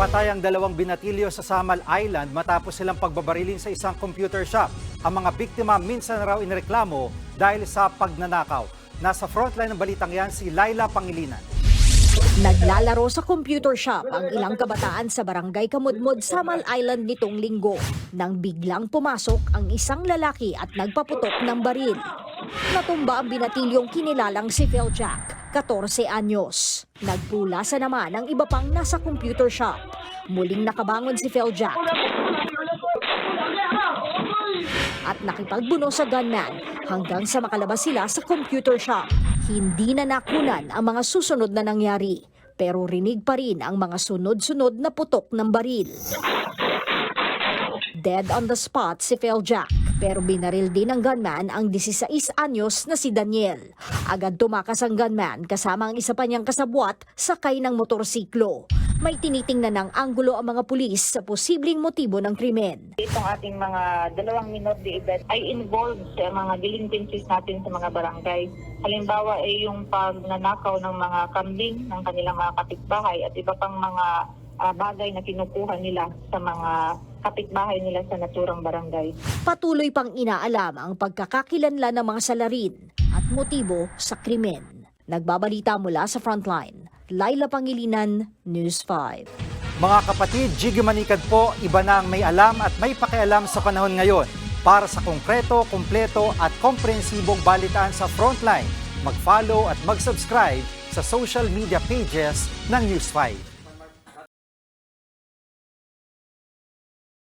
Napatay ang dalawang binatilyo sa Samal Island matapos silang pagbabarilin sa isang computer shop. Ang mga biktima minsan raw inireklamo dahil sa pagnanakaw. Nasa frontline ng balitang yan si Laila Pangilinan. Naglalaro sa computer shop ang ilang kabataan sa barangay Kamudmod, Samal Island nitong linggo nang biglang pumasok ang isang lalaki at nagpaputok ng baril. Natumba ang binatilyong kinilalang si Phil Jack, 14 anyos. Nagpulasa naman ang iba pang nasa computer shop. Muling nakabangon si Phil Jack at nakipagbuno sa gunman hanggang sa makalabas sila sa computer shop. Hindi na nakunan ang mga susunod na nangyari pero rinig pa rin ang mga sunod-sunod na putok ng baril. Dead on the spot si Phil Jack pero binaril din ng gunman ang 16 anyos na si Daniel. Agad tumakas ang gunman kasama ang isa pa niyang kasabwat sakay ng motorsiklo. May tinitingnan ng anggulo ang mga pulis sa posibleng motibo ng krimen. itong ating mga dalawang minor de edad ay involved sa mga delinquencies natin sa mga barangay. Halimbawa ay yung pagnanakaw ng mga kambing ng kanilang mga kapitbahay at iba pang mga ah, bagay na kinukuha nila sa mga kapitbahay nila sa naturang barangay. Patuloy pang inaalam ang pagkakakilanlan ng mga salarin at motibo sa krimen. Nagbabalita mula sa Frontline, Laila Pangilinan, News 5. Mga kapatid, Jiggy Manikad po, iba na ang may alam at may pakialam sa panahon ngayon. Para sa konkreto, kumpleto at komprehensibong balitaan sa Frontline, mag-follow at mag-subscribe sa social media pages ng News 5.